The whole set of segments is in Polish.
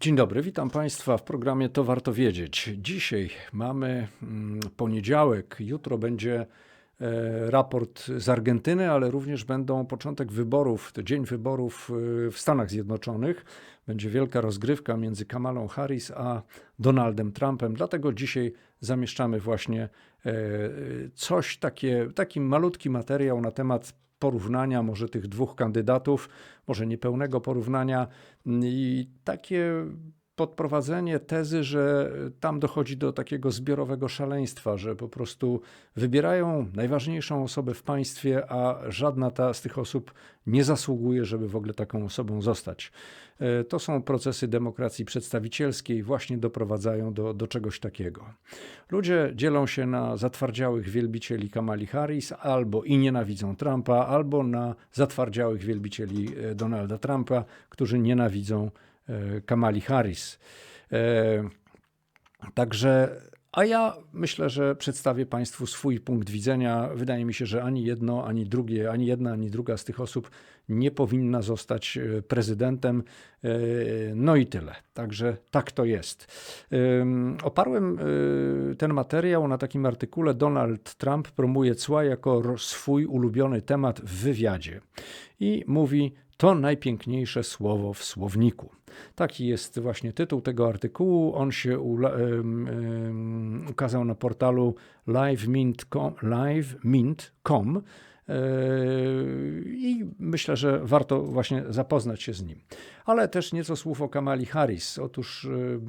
Dzień dobry, witam Państwa w programie To Warto Wiedzieć. Dzisiaj mamy mm, poniedziałek, jutro będzie e, raport z Argentyny, ale również będą początek wyborów, to dzień wyborów e, w Stanach Zjednoczonych. Będzie wielka rozgrywka między Kamalą Harris a Donaldem Trumpem, dlatego dzisiaj zamieszczamy właśnie e, coś takie, taki malutki materiał na temat porównania może tych dwóch kandydatów, może niepełnego porównania. I takie podprowadzenie tezy, że tam dochodzi do takiego zbiorowego szaleństwa, że po prostu wybierają najważniejszą osobę w państwie, a żadna ta z tych osób nie zasługuje, żeby w ogóle taką osobą zostać. E, to są procesy demokracji przedstawicielskiej, właśnie doprowadzają do, do czegoś takiego. Ludzie dzielą się na zatwardziałych wielbicieli Kamali Harris albo i nienawidzą Trumpa, albo na zatwardziałych wielbicieli e, Donalda Trumpa, którzy nienawidzą Kamali Harris. E, także, a ja myślę, że przedstawię Państwu swój punkt widzenia. Wydaje mi się, że ani jedno, ani drugie, ani jedna, ani druga z tych osób nie powinna zostać e, prezydentem. No i tyle. Także tak to jest. Oparłem ten materiał na takim artykule Donald Trump promuje cła jako swój ulubiony temat w wywiadzie i mówi to najpiękniejsze słowo w słowniku. Taki jest właśnie tytuł tego artykułu. On się ukazał na portalu livemint.com. Live i myślę, że warto właśnie zapoznać się z nim. Ale też nieco słów o Kamali Harris. Otóż y,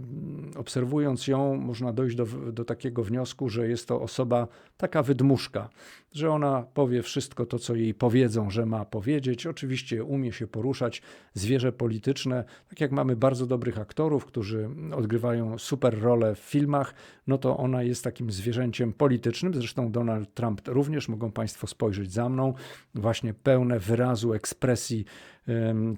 obserwując ją, można dojść do, do takiego wniosku, że jest to osoba taka wydmuszka, że ona powie wszystko to, co jej powiedzą, że ma powiedzieć. Oczywiście umie się poruszać, zwierzę polityczne. Tak jak mamy bardzo dobrych aktorów, którzy odgrywają super role w filmach, no to ona jest takim zwierzęciem politycznym. Zresztą Donald Trump również, mogą Państwo spojrzeć za mną, właśnie pełne wyrazu, ekspresji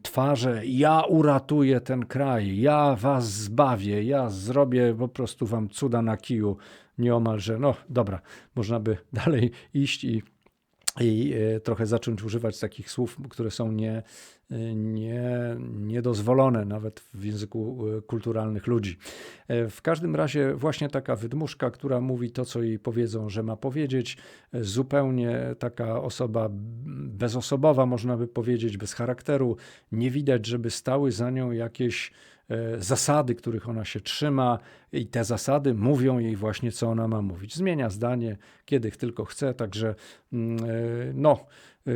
twarze, ja uratuję ten kraj, ja was zbawię, ja zrobię po prostu wam cuda na kiju, nieomalże. No dobra, można by dalej iść i i e, trochę zacząć używać takich słów, które są nie, nie, niedozwolone nawet w języku e, kulturalnych ludzi. W każdym razie właśnie taka wydmuszka, która mówi to, co jej powiedzą, że ma powiedzieć, zupełnie taka osoba bezosobowa, można by powiedzieć, bez charakteru. Nie widać, żeby stały za nią jakieś E, zasady, których ona się trzyma, i te zasady mówią jej właśnie, co ona ma mówić. Zmienia zdanie, kiedy tylko chce, także mm, e, no. E,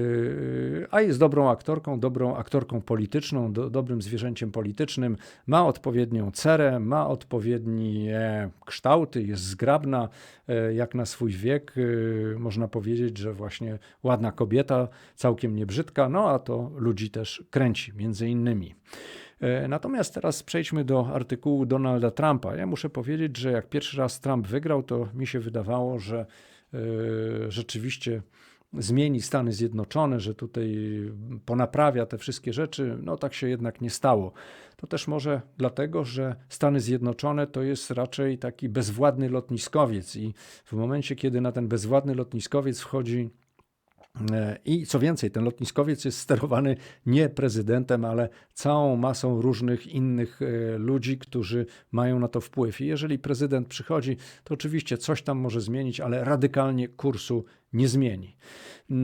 a jest dobrą aktorką, dobrą aktorką polityczną, do, dobrym zwierzęciem politycznym, ma odpowiednią cerę, ma odpowiednie kształty, jest zgrabna jak na swój wiek. Można powiedzieć, że właśnie ładna kobieta, całkiem niebrzydka, no a to ludzi też kręci, między innymi. Natomiast teraz przejdźmy do artykułu Donalda Trumpa. Ja muszę powiedzieć, że jak pierwszy raz Trump wygrał, to mi się wydawało, że rzeczywiście zmieni Stany Zjednoczone, że tutaj ponaprawia te wszystkie rzeczy. No tak się jednak nie stało. To też może dlatego, że Stany Zjednoczone to jest raczej taki bezwładny lotniskowiec i w momencie, kiedy na ten bezwładny lotniskowiec wchodzi I co więcej, ten lotniskowiec jest sterowany nie prezydentem, ale całą masą różnych innych e, ludzi, którzy mają na to wpływ. I jeżeli prezydent przychodzi, to oczywiście coś tam może zmienić, ale radykalnie kursu nie zmieni.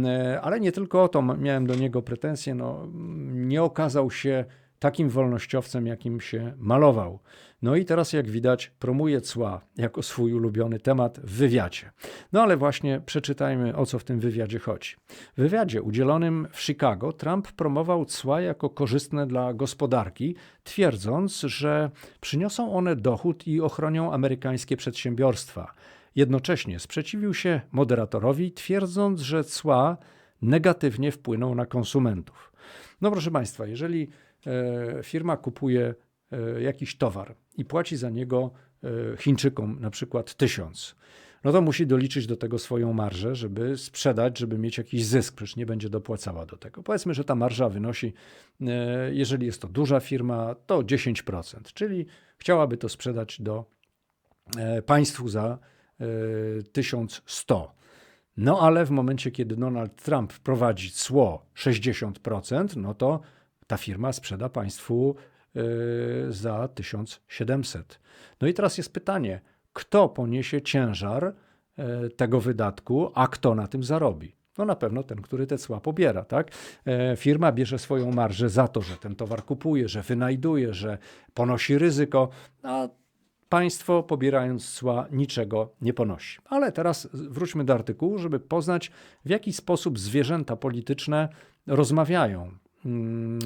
E, ale nie tylko o to miałem do niego pretensje. No, nie okazał się takim wolnościowcem, jakim się malował. No i teraz, jak widać, promuje cła jako swój ulubiony temat w wywiadzie. No ale właśnie przeczytajmy, o co w tym wywiadzie chodzi. W wywiadzie udzielonym w Chicago Trump promował cła jako korzystne dla gospodarki, twierdząc, że przyniosą one dochód i ochronią amerykańskie przedsiębiorstwa. Jednocześnie sprzeciwił się moderatorowi, twierdząc, że cła negatywnie wpłyną na konsumentów. No proszę Państwa, jeżeli E, firma kupuje e, jakiś towar i płaci za niego e, Chińczykom na przykład tysiąc, no to musi doliczyć do tego swoją marżę, żeby sprzedać, żeby mieć jakiś zysk, przecież nie będzie dopłacała do tego. Powiedzmy, że ta marża wynosi, jeżeli jest to duża firma, to 10%, czyli chciałaby to sprzedać do państwu za 1100. No ale w momencie, kiedy Donald Trump wprowadzi cło 60%, no to ta firma sprzeda państwu za 1700. No i teraz jest pytanie, kto poniesie ciężar y, tego wydatku, a kto na tym zarobi? No na pewno ten, który te cła pobiera, tak? E, firma bierze swoją marżę za to, że ten towar kupuje, że wynajduje, że ponosi ryzyko, a państwo pobierając cła niczego nie ponosi. Ale teraz wróćmy do artykułu, żeby poznać w jaki sposób zwierzęta polityczne rozmawiają. Mm,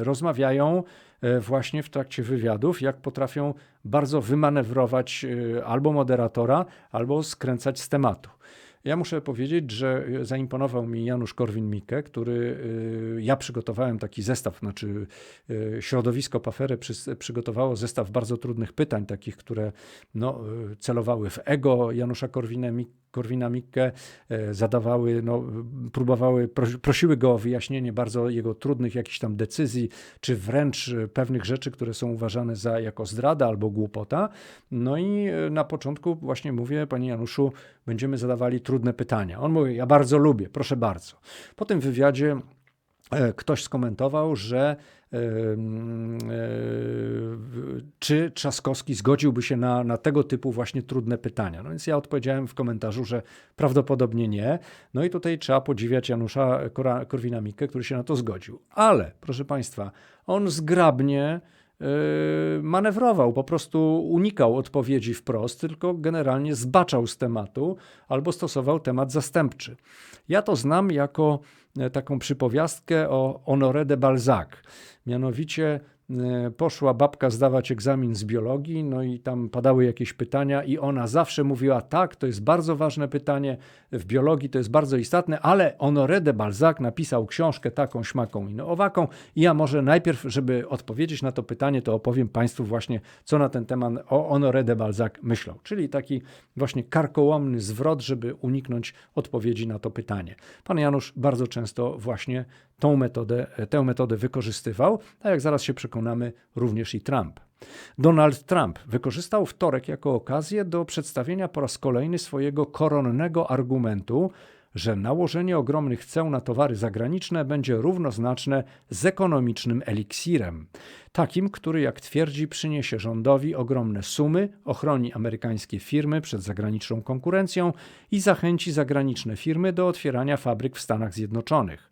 e, rozmawiają e, właśnie w trakcie wywiadów, jak potrafią bardzo wymanewrować albo moderatora, albo skręcać z tematu. Ja muszę powiedzieć, że zaimponował mi Janusz Korwin-Mikke, który y, ja przygotowałem taki zestaw, znaczy y, środowisko Pafery przygotowało zestaw bardzo trudnych pytań, takich, które no, celowały w ego Janusza Korwina-Mikke e, zadawały, no, próbowały, prosiły go o wyjaśnienie bardzo jego trudnych jakichś tam decyzji, czy wręcz e, pewnych rzeczy, które są uważane za jako zdrada albo głupota. No i e, na początku właśnie mówię, panie Januszu, będziemy zadawali trudne pytania. On mówi, ja bardzo lubię, proszę bardzo. Po tym wywiadzie ktoś skomentował, że czy Trzaskowski zgodziłby się na, na tego typu właśnie trudne pytania. No więc ja odpowiedziałem w komentarzu, że prawdopodobnie nie. No i tutaj trzeba podziwiać Janusza Korwina-Mikke, który się na to zgodził. Ale, proszę Państwa, on zgrabnie yy, manewrował, po prostu unikał odpowiedzi wprost, tylko generalnie zbaczał z tematu albo stosował temat zastępczy. Ja to znam jako e, taką przypowiastkę o Honoré de Balzac. Mianowicie poszła babka zdawać egzamin z biologii, no i tam padały jakieś pytania, i ona zawsze mówiła: Tak, to jest bardzo ważne pytanie, w biologii to jest bardzo istotne, ale Honoré de Balzac napisał książkę taką, śmaką i owaką. I ja może najpierw, żeby odpowiedzieć na to pytanie, to opowiem Państwu właśnie, co na ten temat o Honoré de Balzac myślał. Czyli taki właśnie karkołomny zwrot, żeby uniknąć odpowiedzi na to pytanie. Pan Janusz bardzo często właśnie tą metodę, tę metodę wykorzystywał, a jak zaraz się przekonamy, również i Trump. Donald Trump wykorzystał wtorek jako okazję do przedstawienia po raz kolejny swojego koronnego argumentu, że nałożenie ogromnych ceł na towary zagraniczne będzie równoznaczne z ekonomicznym eliksirem. Takim, który, jak twierdzi, przyniesie rządowi ogromne sumy, ochroni amerykańskie firmy przed zagraniczną konkurencją i zachęci zagraniczne firmy do otwierania fabryk w Stanach Zjednoczonych.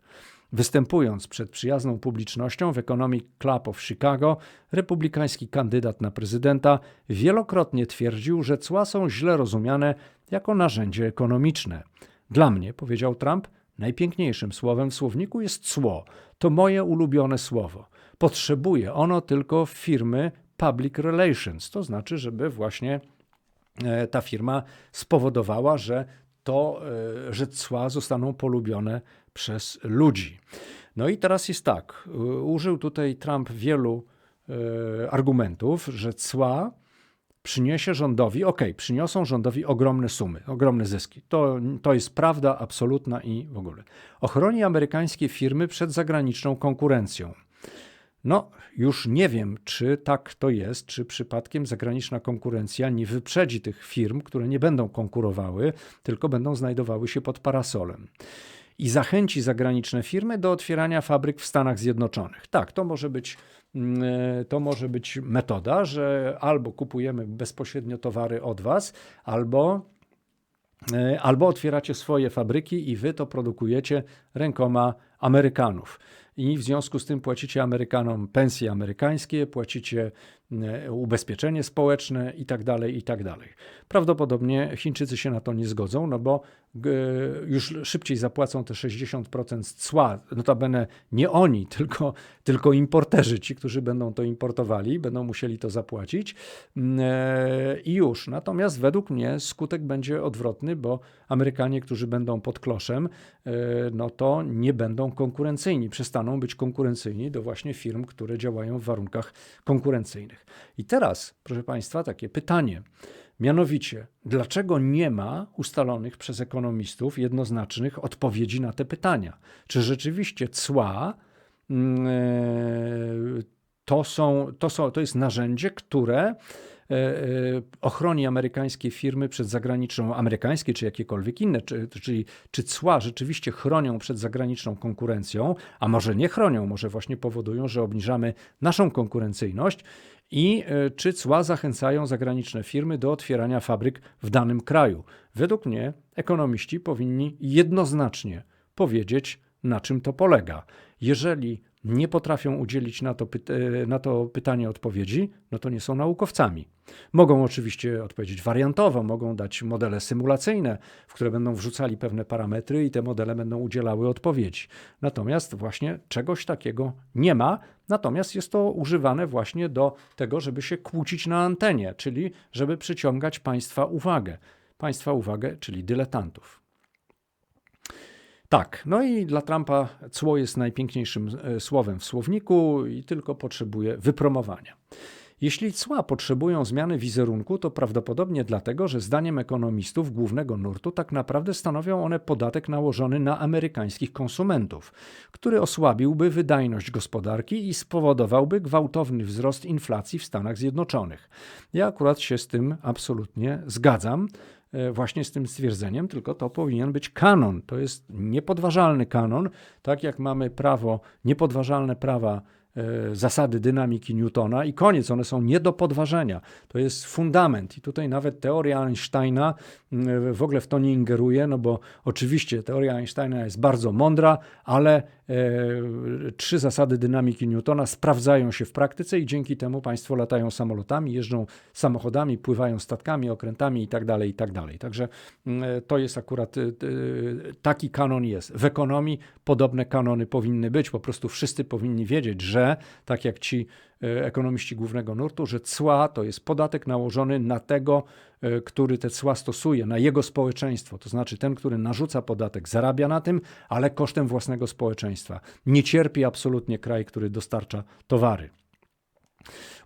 Występując przed przyjazną publicznością w Economic Club of Chicago, republikański kandydat na prezydenta wielokrotnie twierdził, że cła są źle rozumiane jako narzędzie ekonomiczne. Dla mnie, powiedział Trump, najpiękniejszym słowem w słowniku jest cło. To moje ulubione słowo. Potrzebuje ono tylko firmy public relations, to znaczy, żeby właśnie e, ta firma spowodowała, że to, e, że cła zostaną polubione przez ludzi. No i teraz jest tak. Użył tutaj Trump wielu e, argumentów, że cła przyniesie rządowi, ok, przyniosą rządowi ogromne sumy, ogromne zyski. To, to jest prawda absolutna i w ogóle. Ochroni amerykańskie firmy przed zagraniczną konkurencją. No, już nie wiem, czy tak to jest, czy przypadkiem zagraniczna konkurencja nie wyprzedzi tych firm, które nie będą konkurowały, tylko będą znajdowały się pod parasolem i zachęci zagraniczne firmy do otwierania fabryk w Stanach Zjednoczonych. Tak, to może być, mm, e, to może być metoda, że albo kupujemy bezpośrednio towary od Was, albo e, Albo otwieracie swoje fabryki i wy to produkujecie rękoma Amerykanów i w związku z tym płacicie Amerykanom pensje amerykańskie, płacicie ubezpieczenie społeczne i tak dalej, i tak. Prawdopodobnie Chińczycy się na to nie zgodzą, no bo już szybciej zapłacą te 60% cła. Notabene nie oni, tylko, tylko importerzy, ci, którzy będą to importowali, będą musieli to zapłacić mm, e, i już. Natomiast według mnie skutek będzie odwrotny, bo Amerykanie, którzy będą pod kloszem, e, no to nie będą konkurencyjni, przestaną być konkurencyjni do właśnie firm, które działają w warunkach konkurencyjnych. I teraz, proszę Państwa, takie pytanie. Mianowicie, dlaczego nie ma ustalonych przez ekonomistów jednoznacznych odpowiedzi na te pytania? Czy rzeczywiście cła mm, e, to, są, to, są, to jest narzędzie, które ochroni amerykańskie firmy przed zagraniczną, amerykańskie czy jakiekolwiek inne, czy, czyli czy cła rzeczywiście chronią przed zagraniczną konkurencją, a może nie chronią, może właśnie powodują, że obniżamy naszą konkurencyjność i e, czy cła zachęcają zagraniczne firmy do otwierania fabryk w danym kraju. Według mnie ekonomiści powinni jednoznacznie powiedzieć, na czym to polega. Jeżeli nie potrafią udzielić na to, e, na to pytanie odpowiedzi, no to nie są naukowcami. Mogą oczywiście odpowiedzieć wariantowo, mogą dać modele symulacyjne, w które będą wrzucali pewne parametry i te modele będą udzielały odpowiedzi. Natomiast właśnie czegoś takiego nie ma, natomiast jest to używane właśnie do tego, żeby się kłócić na antenie, czyli żeby przyciągać Państwa uwagę. Państwa uwagę, czyli dyletantów. Tak, no i dla Trumpa cło jest najpiękniejszym e, słowem w słowniku i tylko potrzebuje wypromowania. Jeśli cła potrzebują zmiany wizerunku, to prawdopodobnie dlatego, że zdaniem ekonomistów głównego nurtu tak naprawdę stanowią one podatek nałożony na amerykańskich konsumentów, który osłabiłby wydajność gospodarki i spowodowałby gwałtowny wzrost inflacji w Stanach Zjednoczonych. Ja akurat się z tym absolutnie zgadzam. E, właśnie z tym stwierdzeniem, tylko to powinien być kanon. To jest niepodważalny kanon, tak jak mamy prawo, niepodważalne prawa E, zasady dynamiki Newtona i koniec, one są nie do podważenia. To jest fundament i tutaj nawet teoria Einsteina w ogóle w to nie ingeruje, no bo oczywiście teoria Einsteina jest bardzo mądra, ale trzy zasady dynamiki Newtona sprawdzają się w praktyce i dzięki temu państwo latają samolotami, jeżdżą samochodami, pływają statkami, okrętami itd., tak itd. Tak Także mm, e, to jest akurat taki kanon jest. W ekonomii podobne kanony powinny być, po prostu wszyscy powinni wiedzieć, że tak jak ci e, ekonomiści głównego nurtu, że cła to jest podatek nałożony na tego, e, który te cła stosuje, na jego społeczeństwo. To znaczy ten, który narzuca podatek, zarabia na tym, ale kosztem własnego społeczeństwa. Nie cierpi absolutnie kraj, który dostarcza towary.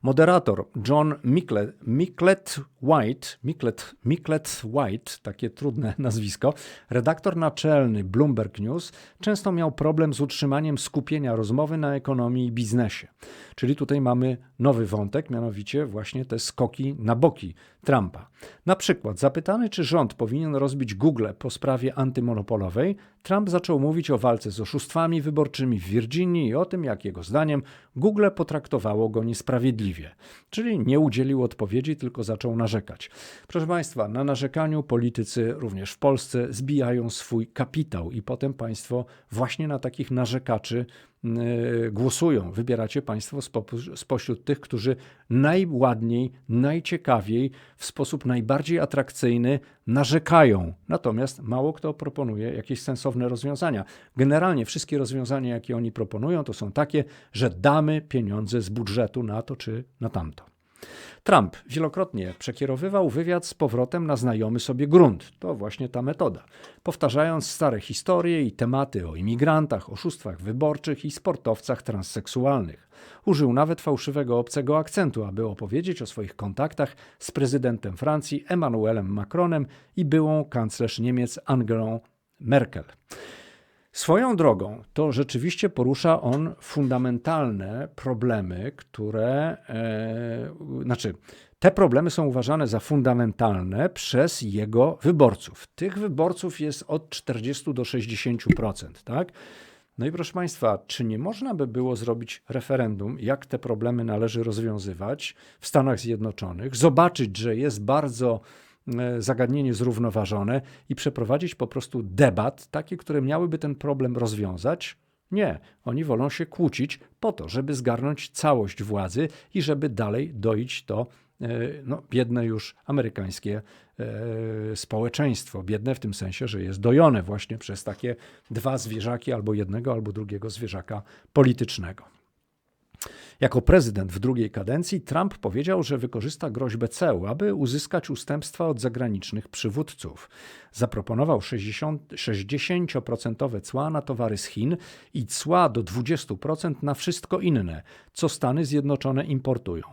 Moderator John Micklet, Micklet White, Micklet, Micklet White, takie trudne nazwisko, redaktor naczelny Bloomberg News, często miał problem z utrzymaniem skupienia rozmowy na ekonomii i biznesie. Czyli tutaj mamy nowy wątek, mianowicie właśnie te skoki na boki Trumpa. Na przykład zapytany, czy rząd powinien rozbić Google po sprawie antymonopolowej, Trump zaczął mówić o walce z oszustwami wyborczymi w Virginii i o tym, jak jego zdaniem Google potraktowało go niesprawiedliwie. Czyli nie udzielił odpowiedzi, tylko zaczął narzekać. Proszę Państwa, na narzekaniu politycy również w Polsce zbijają swój kapitał i potem państwo właśnie na takich narzekaczy głosują. Wybieracie Państwo spośród tych, którzy najładniej, najciekawiej, w sposób najbardziej atrakcyjny narzekają. Natomiast mało kto proponuje jakieś sensowne rozwiązania. Generalnie wszystkie rozwiązania, jakie oni proponują, to są takie, że damy pieniądze z budżetu na to czy na tamto. Trump wielokrotnie przekierowywał wywiad z powrotem na znajomy sobie grunt. To właśnie ta metoda. Powtarzając stare historie i tematy o imigrantach, oszustwach wyborczych i sportowcach transseksualnych. Użył nawet fałszywego obcego akcentu, aby opowiedzieć o swoich kontaktach z prezydentem Francji Emmanuelem Macronem i byłą kanclerz Niemiec Angelą Merkel. Swoją drogą to rzeczywiście porusza on fundamentalne problemy, które, e, znaczy, te problemy są uważane za fundamentalne przez jego wyborców. Tych wyborców jest od 40 do 60%, tak? No i proszę Państwa, czy nie można by było zrobić referendum, jak te problemy należy rozwiązywać w Stanach Zjednoczonych, zobaczyć, że jest bardzo zagadnienie zrównoważone i przeprowadzić po prostu debat, takie, które miałyby ten problem rozwiązać. Nie, oni wolą się kłócić po to, żeby zgarnąć całość władzy i żeby dalej doić to e, no, biedne już amerykańskie e, społeczeństwo. Biedne w tym sensie, że jest dojone właśnie przez takie dwa zwierzaki, albo jednego, albo drugiego zwierzaka politycznego. Jako prezydent w drugiej kadencji Trump powiedział, że wykorzysta groźbę ceł, aby uzyskać ustępstwa od zagranicznych przywódców. Zaproponował 60% cła na towary z Chin i cła do 20% na wszystko inne, co Stany Zjednoczone importują.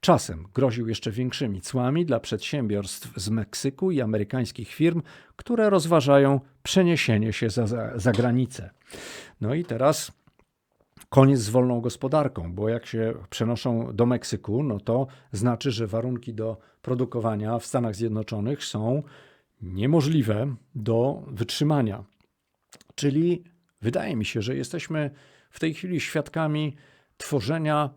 Czasem groził jeszcze większymi cłami dla przedsiębiorstw z Meksyku i amerykańskich firm, które rozważają przeniesienie się za, za, za granicę. No i teraz koniec z wolną gospodarką, bo jak się przenoszą do Meksyku, no to znaczy, że warunki do produkowania w Stanach Zjednoczonych są niemożliwe do wytrzymania. Czyli wydaje mi się, że jesteśmy w tej chwili świadkami tworzenia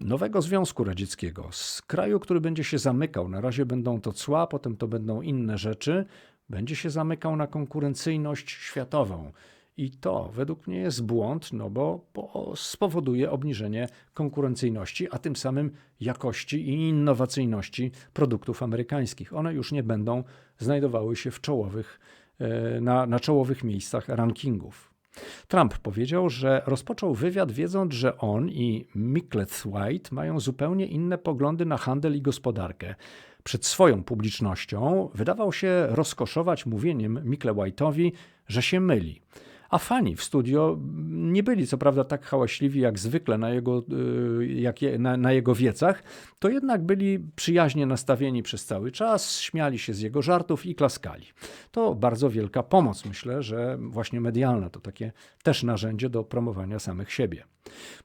nowego Związku Radzieckiego, z kraju, który będzie się zamykał. Na razie będą to cła, potem to będą inne rzeczy. Będzie się zamykał na konkurencyjność światową. I to według mnie jest błąd, no bo, bo spowoduje obniżenie konkurencyjności, a tym samym jakości i innowacyjności produktów amerykańskich. One już nie będą znajdowały się w czołowych, e, na, na czołowych miejscach rankingów. Trump powiedział, że rozpoczął wywiad wiedząc, że on i Mickleth White mają zupełnie inne poglądy na handel i gospodarkę. Przed swoją publicznością wydawał się rozkoszować mówieniem Mickle White'owi, że się myli. A fani w studio nie byli co prawda tak hałaśliwi jak zwykle na jego, y, jak na, na jego wiecach, to jednak byli przyjaźnie nastawieni przez cały czas, śmiali się z jego żartów i klaskali. To bardzo wielka pomoc, myślę, że właśnie medialna to takie też narzędzie do promowania samych siebie.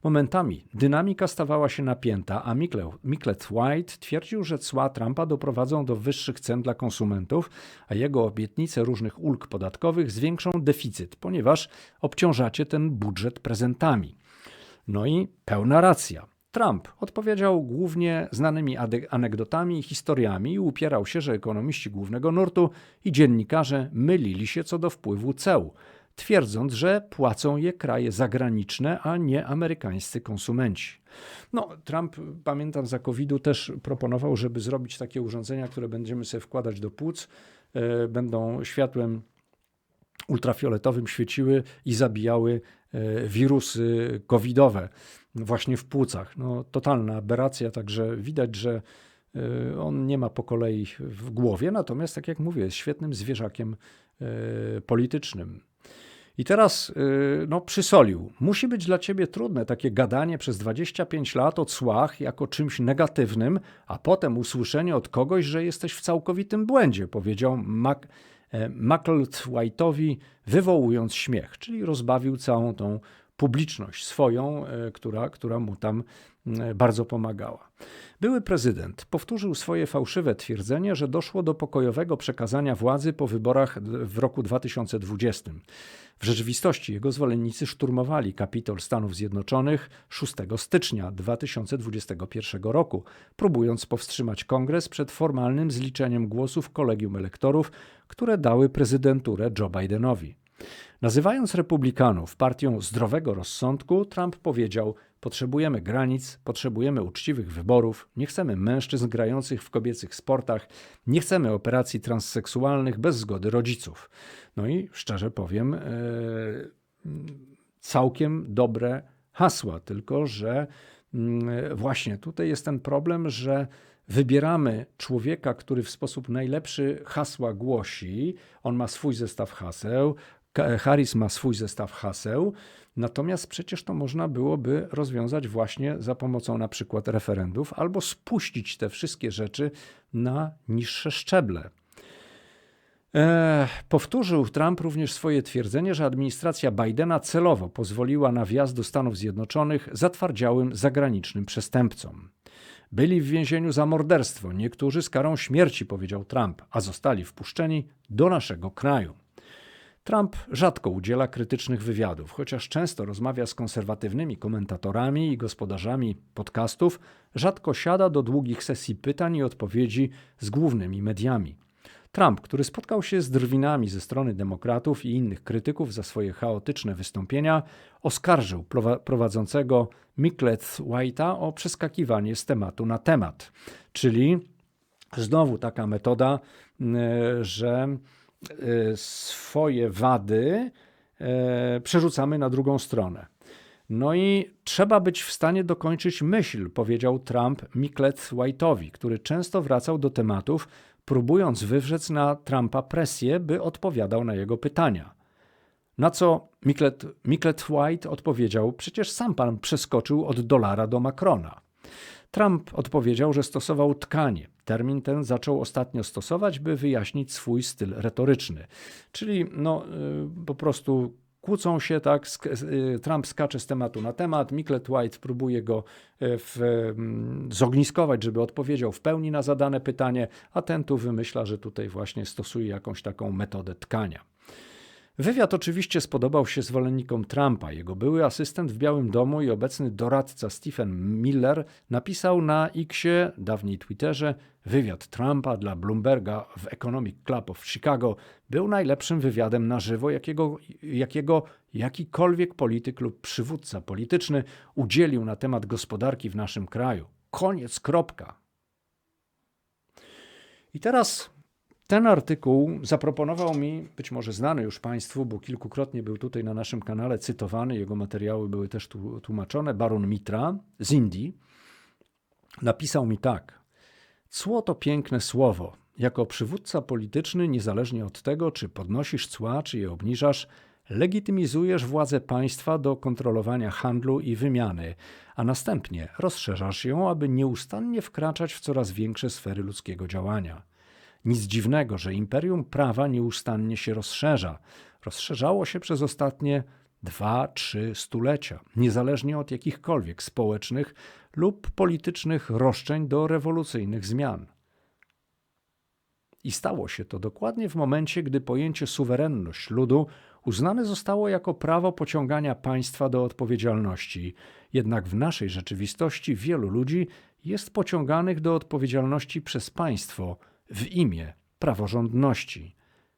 Momentami dynamika stawała się napięta, a Micklet White twierdził, że cła Trumpa doprowadzą do wyższych cen dla konsumentów, a jego obietnice różnych ulg podatkowych zwiększą deficyt, ponieważ obciążacie ten budżet prezentami. No i pełna racja. Trump odpowiedział głównie znanymi anegdotami i historiami i upierał się, że ekonomiści głównego nurtu i dziennikarze mylili się co do wpływu ceł twierdząc, że płacą je kraje zagraniczne, a nie amerykańscy konsumenci. No, Trump, pamiętam, za COVID-u też proponował, żeby zrobić takie urządzenia, które będziemy sobie wkładać do płuc, e, będą światłem ultrafioletowym świeciły i zabijały e, wirusy covidowe właśnie w płucach. No, totalna aberracja, także widać, że e, on nie ma po kolei w głowie, natomiast, tak jak mówię, jest świetnym zwierzakiem politycznym. I teraz no, przysolił. Musi być dla ciebie trudne takie gadanie przez 25 lat o cłach jako czymś negatywnym, a potem usłyszenie od kogoś, że jesteś w całkowitym błędzie, powiedział Mac, e, White'owi, wywołując śmiech, czyli rozbawił całą tą publiczność swoją, e, która, która mu tam bardzo pomagała. Były prezydent powtórzył swoje fałszywe twierdzenie, że doszło do pokojowego przekazania władzy po wyborach w roku 2020. W rzeczywistości jego zwolennicy szturmowali Kapitol Stanów Zjednoczonych 6 stycznia 2021 roku, próbując powstrzymać kongres przed formalnym zliczeniem głosów kolegium elektorów, które dały prezydenturę Joe Bidenowi. Nazywając republikanów partią zdrowego rozsądku, Trump powiedział: Potrzebujemy granic, potrzebujemy uczciwych wyborów, nie chcemy mężczyzn grających w kobiecych sportach, nie chcemy operacji transseksualnych bez zgody rodziców. No i szczerze powiem, yy, całkiem dobre hasła, tylko że yy, właśnie tutaj jest ten problem, że wybieramy człowieka, który w sposób najlepszy hasła głosi, on ma swój zestaw haseł, Harris ma swój zestaw haseł, natomiast przecież to można byłoby rozwiązać właśnie za pomocą na przykład referendów albo spuścić te wszystkie rzeczy na niższe szczeble. Powtórzył Trump również swoje twierdzenie, że administracja Bidena celowo pozwoliła na wjazd do Stanów Zjednoczonych zatwardziałym zagranicznym przestępcom. Byli w więzieniu za morderstwo, niektórzy z karą śmierci, powiedział Trump, a zostali wpuszczeni do naszego kraju. Trump rzadko udziela krytycznych wywiadów, chociaż często rozmawia z konserwatywnymi komentatorami i gospodarzami podcastów, rzadko siada do długich sesji pytań i odpowiedzi z głównymi mediami. Trump, który spotkał się z drwinami ze strony demokratów i innych krytyków za swoje chaotyczne wystąpienia, oskarżył prowadzącego Micklet White'a o przeskakiwanie z tematu na temat. Czyli znowu taka metoda, że Y, swoje wady y, przerzucamy na drugą stronę. No i trzeba być w stanie dokończyć myśl, powiedział Trump Micklet White'owi, który często wracał do tematów, próbując wywrzec na Trumpa presję, by odpowiadał na jego pytania. Na co Micklet, Micklet White odpowiedział: Przecież sam pan przeskoczył od dolara do Macrona. Trump odpowiedział, że stosował tkanie. Termin ten zaczął ostatnio stosować, by wyjaśnić swój styl retoryczny. Czyli no, y, po prostu kłócą się, tak, y, Trump skacze z tematu na temat, Micklet White próbuje go y, w, mm, zogniskować, żeby odpowiedział w pełni na zadane pytanie, a ten tu wymyśla, że tutaj właśnie stosuje jakąś taką metodę tkania. Wywiad oczywiście spodobał się zwolennikom Trumpa. Jego były asystent w Białym Domu i obecny doradca Stephen Miller napisał na Xie, dawniej Twitterze, wywiad Trumpa dla Bloomberga w Economic Club of Chicago był najlepszym wywiadem na żywo, jakiego, jakiego jakikolwiek polityk lub przywódca polityczny udzielił na temat gospodarki w naszym kraju. Koniec, kropka. I teraz ten artykuł zaproponował mi, być może znany już Państwu, bo kilkukrotnie był tutaj na naszym kanale cytowany, jego materiały były też tu, tłumaczone, Baron Mitra z Indii. Napisał mi tak. Cło to piękne słowo. Jako przywódca polityczny, niezależnie od tego, czy podnosisz cła, czy je obniżasz, legitymizujesz władzę państwa do kontrolowania handlu i wymiany, a następnie rozszerzasz ją, aby nieustannie wkraczać w coraz większe sfery ludzkiego działania. Nic dziwnego, że imperium prawa nieustannie się rozszerza. Rozszerzało się przez ostatnie dwa, trzy stulecia, niezależnie od jakichkolwiek społecznych lub politycznych roszczeń do rewolucyjnych zmian. I stało się to dokładnie w momencie, gdy pojęcie suwerenność ludu uznane zostało jako prawo pociągania państwa do odpowiedzialności. Jednak w naszej rzeczywistości wielu ludzi jest pociąganych do odpowiedzialności przez państwo w imię praworządności.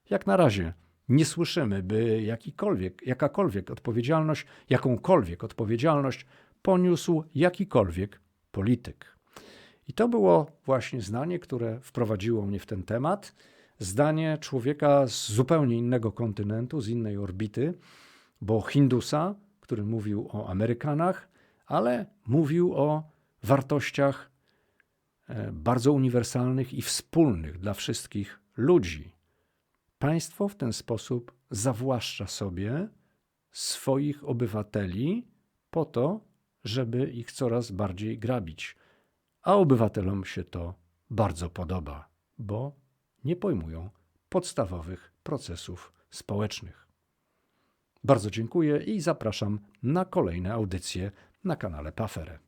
Jak na razie nie słyszymy, by jakikolwiek, jakakolwiek odpowiedzialność, jakąkolwiek odpowiedzialność poniósł jakikolwiek polityk. I to było właśnie zdanie, które wprowadziło mnie w ten temat. Zdanie człowieka z zupełnie innego kontynentu, z innej orbity, bo Hindusa, który mówił o Amerykanach, ale mówił o wartościach bardzo uniwersalnych i wspólnych dla wszystkich ludzi. Państwo w ten sposób zawłaszcza sobie swoich obywateli po to, żeby ich coraz bardziej grabić. A obywatelom się to bardzo podoba, bo nie pojmują podstawowych procesów społecznych. Bardzo dziękuję i zapraszam na kolejne audycje na kanale Pafere.